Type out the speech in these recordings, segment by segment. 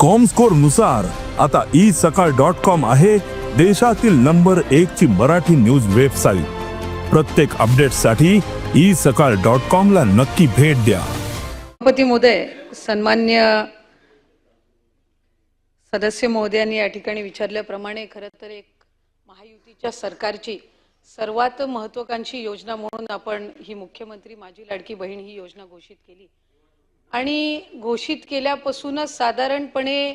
कॉमस्कोरनुसार आता ई सकाळ dot com आहे देशातील नंबर एक ची मराठी न्यूज वेबसाईट प्रत्येक अपडेटसाठी ई सकाळ डॉट कॉम ला नक्की भेट द्या. सभापती महोदय सन्मान्य सदस्य महोदयांनी या ठिकाणी विचारल्याप्रमाणे खरं तर एक महायुतीच्या सरकारची सर्वात महत्वाकांक्षी योजना म्हणून आपण ही मुख्यमंत्री माझी लाडकी बहीण ही योजना घोषित केली. आणि घोषित केल्यापासूनच साधारणपणे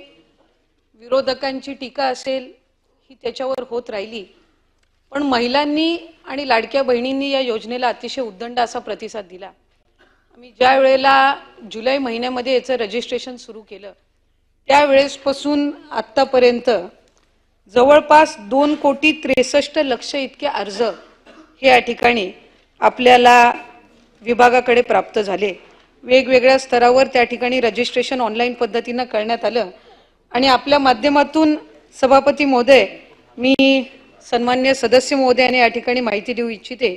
विरोधकांची टीका असेल ही त्याच्यावर होत राहिली. पण महिलांनी आणि लाडक्या बहिणींनी या योजनेला अतिशय उद्दंड असा प्रतिसाद दिला. आम्ही ज्या वेळेला जुलै महिन्यामध्ये याचं रजिस्ट्रेशन सुरू केलं त्यावेळेसपासून आत्तापर्यंत जवळपास दोन कोटी त्रेसष्ट लक्ष इतके अर्ज हे या ठिकाणी आपल्याला विभागाकडे प्राप्त झाले. वेगवेगळ्या स्तरावर त्या ठिकाणी रजिस्ट्रेशन ऑनलाईन पद्धतीनं करण्यात आलं. आणि आपल्या माध्यमातून सभापती महोदय मी सन्मान्य सदस्य महोदयाने या ठिकाणी माहिती देऊ इच्छिते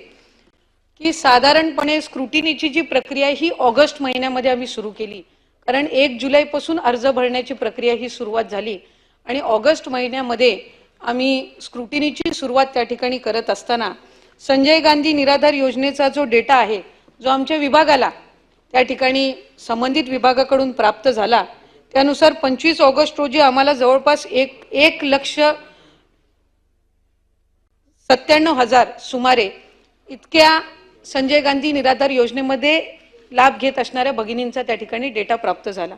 की साधारणपणे स्क्रुटिनीची जी प्रक्रिया ही ऑगस्ट महिन्यामध्ये आम्ही सुरू केली. कारण एक जुलैपासून अर्ज भरण्याची प्रक्रिया ही सुरुवात झाली. आणि ऑगस्ट महिन्यामध्ये आम्ही स्क्रुटिनीची सुरुवात त्या ठिकाणी करत असताना संजय गांधी निराधार योजनेचा जो डेटा आहे जो आमच्या विभागाला त्या ठिकाणी संबंधित विभागाकडून प्राप्त झाला. त्यानुसार पंचवीस ऑगस्ट रोजी आम्हाला जवळपास एक एक लक्ष सत्त्याण्णव हजार सुमारे इतक्या संजय गांधी निराधार योजनेमध्ये लाभ घेत असणाऱ्या भगिनींचा त्या ठिकाणी डेटा प्राप्त झाला.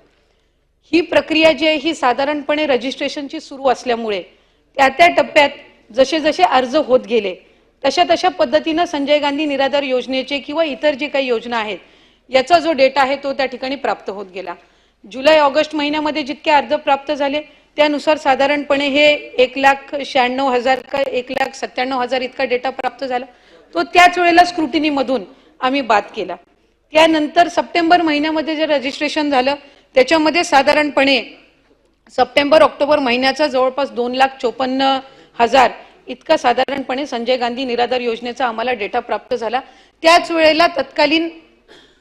ही प्रक्रिया जी आहे ही साधारणपणे रजिस्ट्रेशनची सुरू असल्यामुळे त्या त्या टप्प्यात जसे जसे अर्ज होत गेले तशा तशा पद्धतीनं संजय गांधी निराधार योजनेचे किंवा इतर जे काही योजना आहेत याचा जो डेटा आहे तो त्या ठिकाणी प्राप्त होत गेला. जुलै ऑगस्ट महिन्यामध्ये जितके अर्ज प्राप्त झाले त्यानुसार साधारणपणे हे एक लाख शहाण्णव हजार का एक लाख सत्त्याण्णव हजार इतका डेटा प्राप्त झाला. तो त्याच वेळेला स्क्रुटिनीमधून आम्ही बाद केला. त्यानंतर सप्टेंबर महिन्यामध्ये जे रजिस्ट्रेशन झालं त्याच्यामध्ये साधारणपणे सप्टेंबर ऑक्टोबर महिन्याचा जवळपास दोन लाख चोपन्न हजार इतका साधारणपणे संजय गांधी निराधार योजनेचा आम्हाला डेटा प्राप्त झाला. त्याच वेळेला तत्कालीन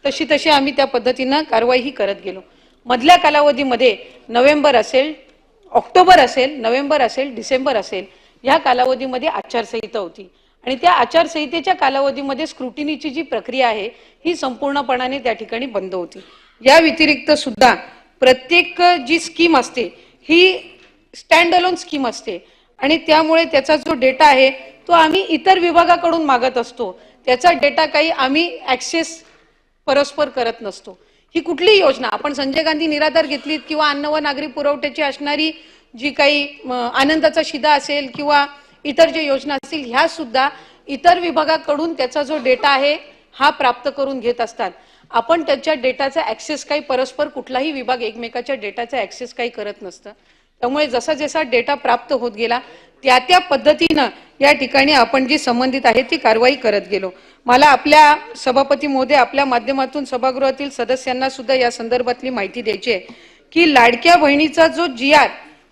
तशी तशी आम्ही त्या पद्धतीनं कारवाईही करत गेलो. मधल्या कालावधीमध्ये नोव्हेंबर असेल ऑक्टोबर असेल नोव्हेंबर असेल डिसेंबर असेल ह्या कालावधीमध्ये आचारसंहिता होती. आणि त्या आचारसंहितेच्या कालावधीमध्ये स्क्रुटिनीची जी प्रक्रिया आहे ही संपूर्णपणाने त्या ठिकाणी बंद होती. या व्यतिरिक्त सुद्धा प्रत्येक जी स्कीम असते ही स्टँड अलोन स्कीम असते. आणि त्यामुळे त्याचा जो डेटा आहे तो आम्ही इतर विभागाकडून मागत असतो. त्याचा डेटा काही आम्ही ॲक्सेस परस्पर करत नसतो. ही कुठलीही योजना आपण संजय गांधी निराधार घेतलीत किंवा अन्न व नागरी पुरवठ्याची असणारी जी काही आनंदाचा शिदा असेल किंवा इतर जे योजना असतील ह्या सुद्धा इतर विभागाकडून त्याचा जो डेटा आहे हा प्राप्त करून घेत असतात. आपण त्याच्या डेटाचा ऍक्सेस काही परस्पर कुठलाही विभाग एकमेकाच्या डेटाचा ऍक्सेस काही करत नसतं. त्यामुळे जसा जसा डेटा प्राप्त होत गेला त्या त्या पद्धतीनं या ठिकाणी आपण जी संबंधित आहे ती कारवाई करत गेलो. मला आपल्या सभापती मोदे आपल्या माध्यमातून सभागृहातील सदस्यांना सुद्धा या संदर्भातली माहिती द्यायची आहे की लाडक्या बहिणीचा जो जी आर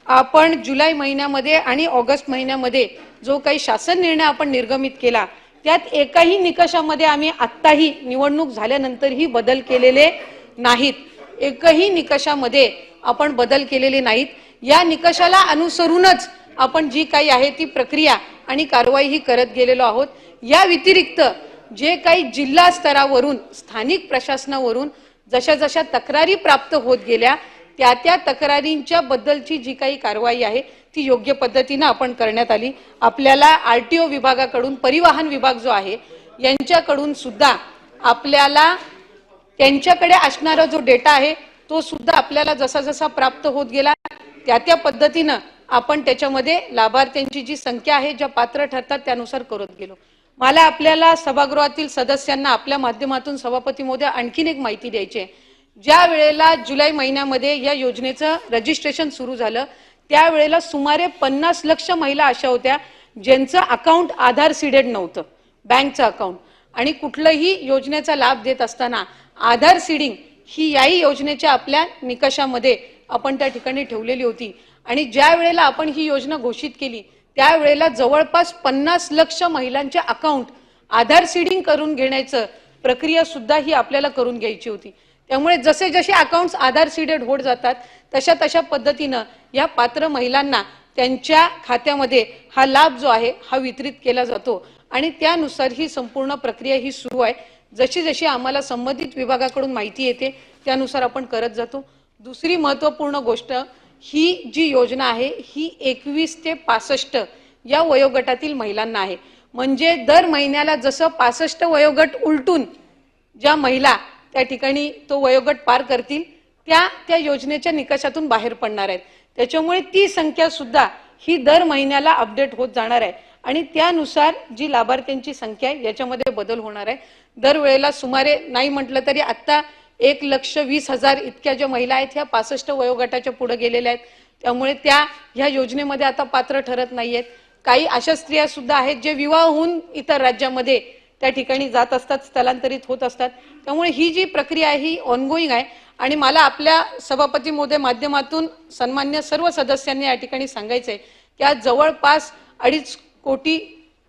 आपण जुलै महिन्यामध्ये आणि ऑगस्ट महिन्यामध्ये जो काही शासन निर्णय आपण निर्गमित केला त्यात एकाही निकषामध्ये आम्ही आत्ताही निवडणूक झाल्यानंतरही बदल केलेले नाहीत. एकही निकषामध्ये आपण बदल केलेले नाहीत. या निकषाला अनुसरूनच आपण जी काही आहे ती प्रक्रिया आणि कारवाई ही करत गेलेलो आहोत. या व्यतिरिक्त जे काही जिल्हा स्तरावरून स्थानिक प्रशासनावरून जशा जशा तक्रारी प्राप्त होत गेल्या त्या त्या तक्रारींच्या बद्दलची जी काही कारवाई आहे ती योग्य पद्धतीनं आपण करण्यात आली. आपल्याला आर टी ओ विभागाकडून परिवहन विभाग जो आहे यांच्याकडून सुद्धा आपल्याला त्यांच्याकडे असणारा जो डेटा आहे तो सुद्धा आपल्याला जसा जसा प्राप्त होत गेला त्या त्या पद्धतीनं आपण त्याच्यामध्ये लाभार्थ्यांची जी संख्या आहे ज्या पात्र ठरतात त्यानुसार करत गेलो. मला आपल्याला सभागृहातील सदस्यांना आपल्या माध्यमातून सभापती मोदी आणखीन एक माहिती द्यायची आहे. ज्या वेळेला जुलै महिन्यामध्ये या योजनेचं रजिस्ट्रेशन सुरू झालं त्यावेळेला सुमारे पन्नास लक्ष महिला अशा होत्या ज्यांचं अकाउंट आधार सीडेड नव्हतं बँकचं अकाउंट. आणि कुठलंही योजनेचा लाभ देत असताना आधार सीडिंग ही याही योजनेच्या आपल्या निकषामध्ये आपण त्या ठिकाणी ठेवलेली होती. आणि ज्या वेळेला आपण ही योजना घोषित केली त्यावेळेला जवळपास पन्नास लक्ष महिलांचे अकाउंट आधार सीडिंग करून घेण्याचं प्रक्रिया सुद्धा ही आपल्याला करून घ्यायची होती. त्यामुळे जसे जसे अकाउंट्स आधार सीडेड होत जातात तशा तशा पद्धतीनं या पात्र महिलांना त्यांच्या खात्यामध्ये हा लाभ जो आहे हा वितरित केला जातो. आणि त्यानुसार ही संपूर्ण प्रक्रिया ही सुरू आहे. जशी जशी आम्हाला संबंधित विभागाकडून माहिती येते त्यानुसार आपण करत जातो. दुसरी महत्त्वपूर्ण गोष्ट ही जी योजना आहे ही एकवीस ते पासष्ट या वयोगटातील महिलांना आहे. म्हणजे दर महिन्याला जसं पासष्ट वयोगट उलटून ज्या महिला त्या ठिकाणी तो वयोगट पार करतील त्या त्या योजनेच्या निकषातून बाहेर पडणार आहेत. त्याच्यामुळे ती संख्या सुद्धा ही दर महिन्याला अपडेट होत जाणार आहे. आणि त्यानुसार जी लाभार्थ्यांची संख्या आहे याच्यामध्ये बदल होणार आहे. दरवेळेला सुमारे नाही म्हटलं तरी आत्ता एक लक्ष वीस हजार इतक्या ज्या महिला आहेत ह्या पासष्ट वयोगटाच्या पुढे गेलेल्या आहेत. त्यामुळे त्या ह्या योजनेमध्ये आता पात्र ठरत नाही आहेत काही अशा स्त्रिया सुद्धा आहेत जे विवाह होऊन इतर राज्यामध्ये त्या ठिकाणी जात असतात स्थलांतरित होत असतात. त्यामुळे ही जी प्रक्रिया आहे ही ऑनगोईंग आहे. आणि मला आपल्या सभापती मोदय माध्यमातून सन्मान्य सर्व सदस्यांनी या ठिकाणी सांगायचं आहे की आज जवळपास अडीच कोटी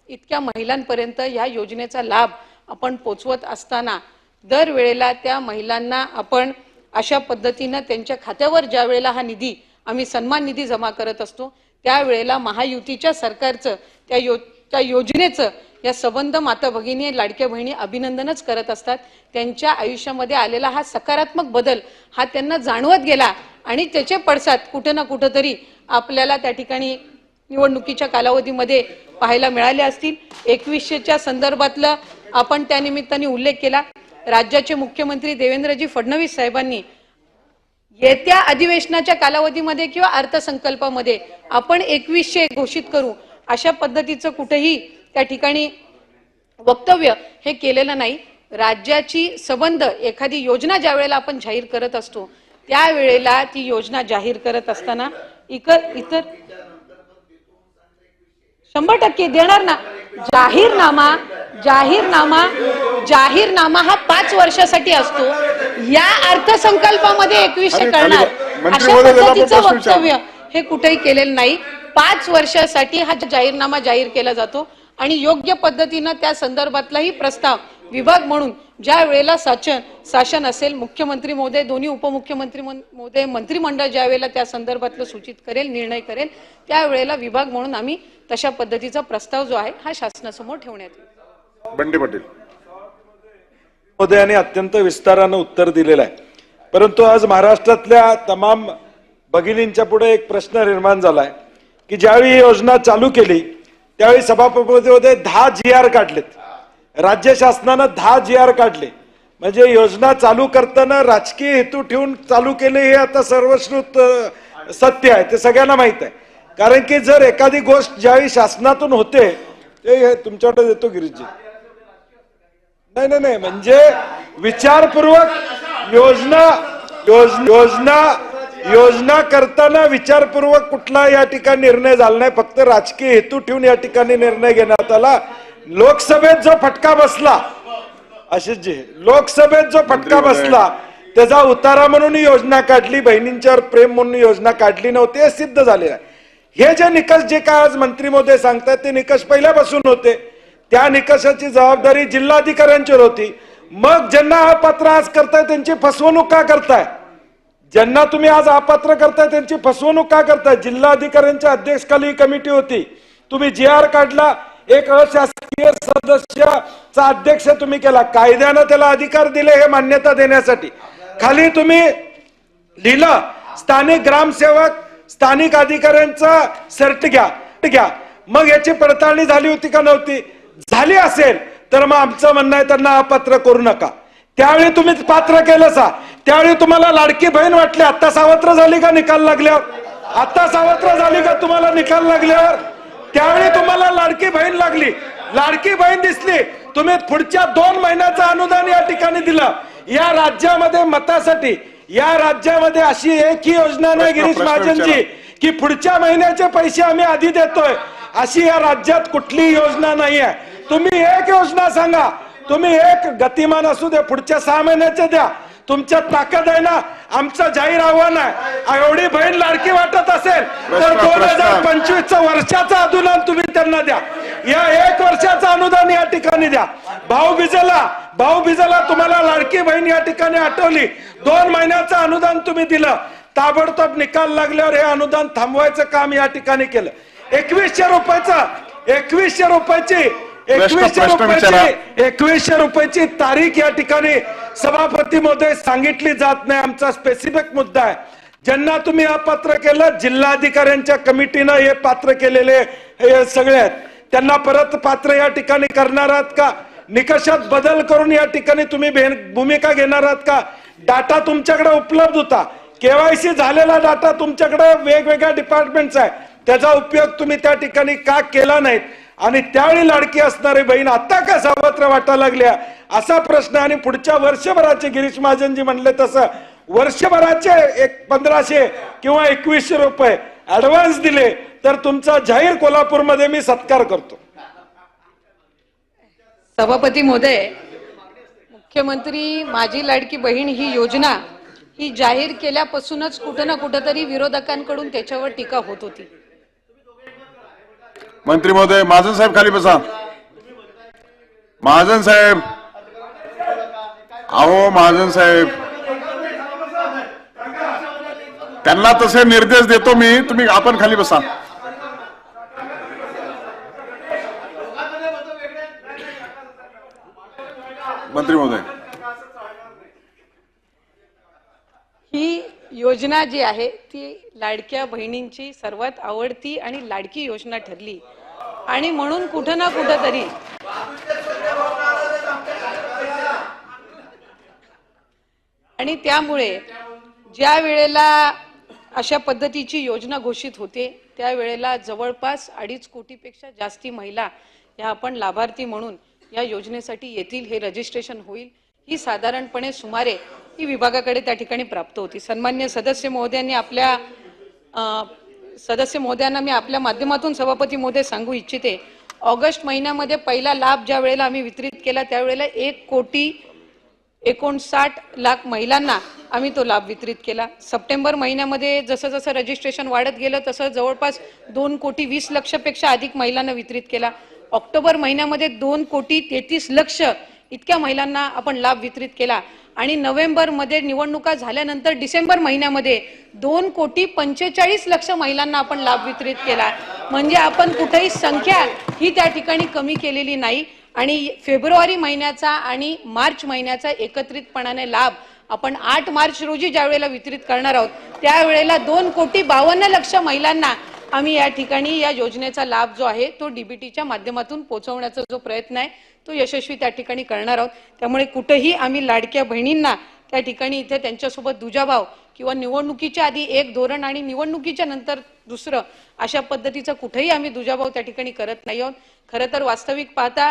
इतक्या महिलांपर्यंत ह्या योजनेचा लाभ आपण पोचवत असताना दरवेळेला त्या महिलांना आपण अशा पद्धतीनं त्यांच्या खात्यावर ज्या वेळेला हा निधी आम्ही सन्मान निधी जमा करत असतो त्यावेळेला महायुतीच्या सरकारचं त्या यो त्या योजनेचं या सबंध माता भगिनी लाडक्या बहिणी अभिनंदनच करत असतात. त्यांच्या आयुष्यामध्ये आलेला हा सकारात्मक बदल हा त्यांना जाणवत गेला आणि त्याचे पडसाद कुठं ना कुठंतरी आपल्याला त्या ठिकाणी निवडणुकीच्या कालावधीमध्ये पाहायला मिळाले असतील. एकवीसशेच्या संदर्भातलं आपण त्या निमित्ताने उल्लेख केला. राज्याचे मुख्यमंत्री देवेंद्रजी फडणवीस साहेबांनी येत्या अधिवेशनाच्या कालावधीमध्ये किंवा अर्थसंकल्पामध्ये आपण एकवीसशे घोषित करू अशा पद्धतीचं कुठेही त्या ठिकाणी वक्तव्य हे केलेलं नाही. राज्याची संबंध एखादी योजना ज्या वेळेला आपण जाहीर करत असतो त्यावेळेला ती योजना जाहीर करत असताना इतर इतर शंभर टक्के देणार ना? जाहीरनामा जाहीरनामा जाहीरनामा हा पाच वर्षासाठी असतो. या अर्थसंकल्पामध्ये एकवीसशे करणार. अशा पद्धतीचं. वक्तव्य हे कुठेही केलेलं नाही. पाच वर्षासाठी हा जाहीरनामा जाहीर केला जातो आणि योग्य पद्धतीनं त्या संदर्भातलाही प्रस्ताव विभाग म्हणून ज्या वेळेला शासन शासन असेल मुख्यमंत्री महोदय दोन्ही उपमुख्यमंत्री महोदय मंत्रिमंडळ ज्या वेळेला त्या संदर्भातलं सूचित करेल निर्णय करेल त्यावेळेला विभाग म्हणून आम्ही तशा पद्धतीचा प्रस्ताव जो आहे हा शासनासमोर ठेवण्यात येईल. बंडी पाटील. मोदयांनी अत्यंत विस्तारानं उत्तर दिलेलं आहे. परंतु आज महाराष्ट्रातल्या तमाम भगिनींच्या पुढे एक प्रश्न निर्माण झालाय की ज्यावेळी ही योजना चालू केली त्यावेळी सभापतीमध्ये दहा जी आर काढलेत. राज्य शासनानं दहा जी आर काढले. म्हणजे योजना चालू करताना राजकीय हेतू ठेवून चालू केले हे आता सर्वश्रुत सत्य आहे. ते सगळ्यांना माहीत आहे. कारण की जर एखादी गोष्ट ज्यावेळी शासनातून होते ते हे तुमच्याकडे देतो गिरीजी नाही नाही नाही. म्हणजे विचारपूर्वक योजना योजना योजना करताना विचारपूर्वक कुठला या ठिकाणी निर्णय झाला नाही. फक्त राजकीय हेतू ठेवून या ठिकाणी निर्णय घेण्यात आला. लोकसभेत जो फटका बसला आशिषजी लोकसभेत जो फटका बसला त्याचा उतारा म्हणून योजना काढली बहिणींच्यावर प्रेम म्हणून योजना काढली नव्हती हे सिद्ध झालेलं आहे. हे जे निकष जे काय आज मंत्री महोदय सांगतात ते निकष पहिल्यापासून होते. त्या निकषाची जबाबदारी जिल्हाधिकाऱ्यांच्यावर होती. मग ज्यांना अपात्र आज करताय त्यांची फसवणूक का करताय? ज्यांना तुम्ही आज अपात्र करताय त्यांची फसवणूक का करताय? जिल्हाधिकाऱ्यांच्या अध्यक्षखाली ही कमिटी होती. तुम्ही जी आर काढला एक अशासकीय सदस्याचा अध्यक्ष तुम्ही केला. कायद्यानं त्याला अधिकार दिले हे मान्यता देण्यासाठी. खाली तुम्ही लिहिलं स्थानिक ग्रामसेवक स्थानिक अधिकाऱ्यांचा सर्ट घ्या घ्या. मग याची पडताळणी झाली होती का नव्हती? झाली असेल तर मग आमचं म्हणणं आहे त्यांना अपात्र करू नका. त्यावेळी तुम्ही पात्र केलं सा. त्यावेळी तुम्हाला लाडकी बहीण वाटली आता सावत्र झाली का निकाल लागल्यावर? आता सावत्र झाली का तुम्हाला निकाल लागल्यावर? त्यावेळी तुम्हाला लाडकी बहीण लागली. लाडकी बहीण दिसली. तुम्ही पुढच्या दोन महिन्याचं अनुदान या ठिकाणी दिलं. या राज्यामध्ये मतासाठी या राज्यामध्ये अशी एक ही योजना नाही गिरीश महाजनची. की पुढच्या महिन्याचे पैसे आम्ही आधी देतोय. अशी या राज्यात कुठलीही योजना नाही आहे. तुम्ही एक योजना सांगा. तुम्ही एक गतिमान असू दे पुढच्या सहा महिन्याचे द्या. तुमच्यात ताकद आहे ना आमचं जाहीर आव्हान आहे. एवढी बहीण लाडकी वाटत असेल तर दोन हजार. पंचवीस वर्षाचं अनुदान तुम्ही त्यांना द्या. या एक वर्षाचं अनुदान या ठिकाणी द्या. भाऊ बिजेला भाऊ बिजाला तुम्हाला लाडकी बहीण या ठिकाणी आठवली. दोन महिन्याचं अनुदान तुम्ही दिलं. ताबडतोब निकाल लागल्यावर हे अनुदान थांबवायचं काम या ठिकाणी केलं. एकवीसशे रुपयाचं एकवीसशे रुपयाची एकवीसशे. रुपयाची एकवीसशे रुपयाची तारीख या ठिकाणी सभापती महोदय सांगितली जात नाही. आमचा स्पेसिफिक मुद्दा आहे. ज्यांना तुम्ही अपात्र केलं जिल्हाधिकाऱ्यांच्या कमिटीनं हे पात्र केलेले हे सगळे आहेत. त्यांना परत पात्र या ठिकाणी करणार आहात का? निकषात बदल करून या ठिकाणी तुम्ही भूमिका घेणार आहात का? डाटा तुमच्याकडे उपलब्ध होता. केवायसी झालेला डाटा तुमच्याकडे वेगवेगळ्या डिपार्टमेंटचा आहे. त्याचा उपयोग तुम्ही त्या ठिकाणी का केला नाहीत? आणि त्यावेळी लाडकी असणारी बहीण आता का सावत्र वाटायला लागल्या असा प्रश्न आणि पुढच्या वर्षभराचे गिरीश महाजनजी म्हणले तसं. वर्षभराचे एक पंधराशे किंवा एकवीसशे रुपये ऍडव्हान्स दिले तर तुमचा जाहीर कोल्हापूरमध्ये मी सत्कार करतो. सभापती महोदय मुख्यमंत्री माझी लाडकी बहीण ही योजना ही जाहीर केल्यापासूनच कुठं ना कुठंतरी विरोधकांकडून त्याच्यावर टीका होत होती. मंत्री महोदय महाजन साहेब खाली बसा. महाजन साहेब अहो महाजन साहेब. त्यांना तसे निर्देश देतो मी तुम्ही आपण खाली बसा. मंत्री महोदय. ही योजना जी आहे ती लाडक्या बहिणींची सर्वात आवडती आणि लाडकी योजना ठरली. आणि म्हणून कुठं ना कुठं तरी आणि त्यामुळे ज्या वेळेला अशा पद्धतीची योजना घोषित होते त्यावेळेला जवळपास अडीच कोटीपेक्षा जास्ती महिला या आपण लाभार्थी म्हणून या योजनेसाठी येतील हे रजिस्ट्रेशन होईल. ही साधारणपणे सुमारे ही विभागाकडे त्या ठिकाणी प्राप्त होती. सन्मान्य सदस्य महोदयांनी आपल्या सदस्य महोदयांना मी आपल्या माध्यमातून सभापती महोदय सांगू इच्छिते ऑगस्ट महिन्यामध्ये पहिला लाभ ज्या वेळेला आम्ही वितरित केला त्यावेळेला एक कोटी एकोणसाठ लाख महिलांना आम्ही तो लाभ वितरित केला. सप्टेंबर महिन्यामध्ये जसं जसं रजिस्ट्रेशन वाढत गेलं तसं जवळपास दोन कोटी वीस लक्षपेक्षा अधिक महिलांना वितरित केला. ऑक्टोबर महिन्यामध्ये दोन कोटी तेहतीस लक्ष इतक्या महिलांना आपण लाभ वितरित केला. आणि नोव्हेंबरमध्ये निवडणुका झाल्यानंतर डिसेंबर महिन्यामध्ये दोन कोटी पंचेचाळीस लक्ष महिलांना आपण लाभ वितरित केला. म्हणजे आपण कुठेही संख्या ही त्या ठिकाणी कमी केलेली नाही. आणि फेब्रुवारी महिन्याचा आणि मार्च महिन्याचा एकत्रितपणाने लाभ आपण आठ मार्च रोजी ज्या वेळेला वितरित करणार आहोत त्यावेळेला दोन कोटी बावन्न लक्ष महिलांना आम्ही या ठिकाणी या योजनेचा लाभ जो आहे तो डीबीटीच्या माध्यमातून पोहोचवण्याचा जो प्रयत्न आहे तो यशस्वी त्या ठिकाणी करणार आहोत. त्यामुळे कुठेही आम्ही लाडक्या बहिणींना त्या ठिकाणी इथे त्यांच्यासोबत दुजाभाव किंवा निवडणुकीच्या आधी एक धोरण आणि निवडणुकीच्या नंतर दुसरं अशा पद्धतीचा कुठेही आम्ही दुजाभाव त्या ठिकाणी करत नाही आहोत. खरं तर वास्तविक पाहता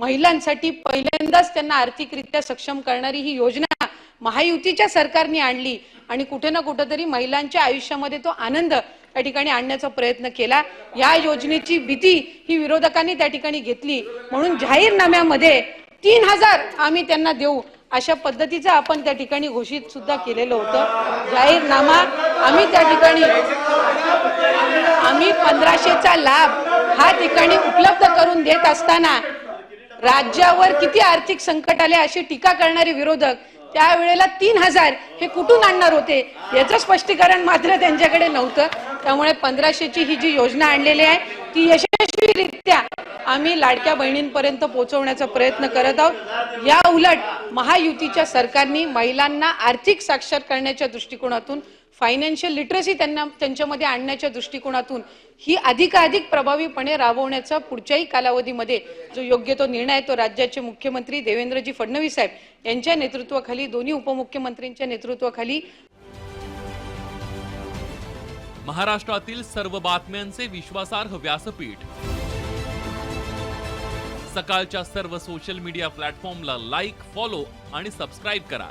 महिलांसाठी पहिल्यांदाच त्यांना आर्थिकरित्या सक्षम करणारी ही योजना महायुतीच्या सरकारने आणली आणि कुठे ना कुठेतरी महिलांच्या आयुष्यामध्ये तो आनंद त्या ठिकाणी आणण्याचा प्रयत्न केला. या योजनेची भीती ही विरोधकांनी त्या ठिकाणी घेतली. म्हणून जाहीरनाम्यामध्ये तीन हजार आम्ही त्यांना देऊ अशा पद्धतीचं आपण त्या ठिकाणी घोषित सुद्धा केलेलं होतं. जाहीरनामा आम्ही त्या ठिकाणी आम्ही पंधराशेचा लाभ हा ठिकाणी उपलब्ध करून देत असताना राज्यावर किती आर्थिक संकट आले अशी टीका करणारे विरोधक त्यावेळेला तीन हजार हे कुठून आणणार होते याचं स्पष्टीकरण मात्र त्यांच्याकडे नव्हतं. त्यामुळे पंधराशेची ही जी योजना आणलेली आहे ती यशस्वीरित्या आम्ही लाडक्या बहिणींपर्यंत पोहोचवण्याचा प्रयत्न करत आहोत. या उलट महायुतीच्या सरकारने महिलांना आर्थिक साक्षर करण्याच्या दृष्टिकोनातून फायनान्शियल लिटरसी त्यांना त्यांच्यामध्ये आणण्याच्या दृष्टिकोनातून ही अधिकाधिक प्रभावीपणे राबवण्याचा पुढच्याही कालावधीमध्ये जो योग्य तो निर्णय आहे तो राज्याचे मुख्यमंत्री देवेंद्रजी फडणवीस साहेब यांच्या नेतृत्वाखाली दोन्ही उपमुख्यमंत्र्यांच्या नेतृत्वाखाली महाराष्ट्रातील सर्व बातम्यांचे विश्वासार्ह व्यासपीठ. सकाळच्या सर्व सोशल मीडिया प्लॅटफॉर्मला लाईक फॉलो आणि सबस्क्राईब करा.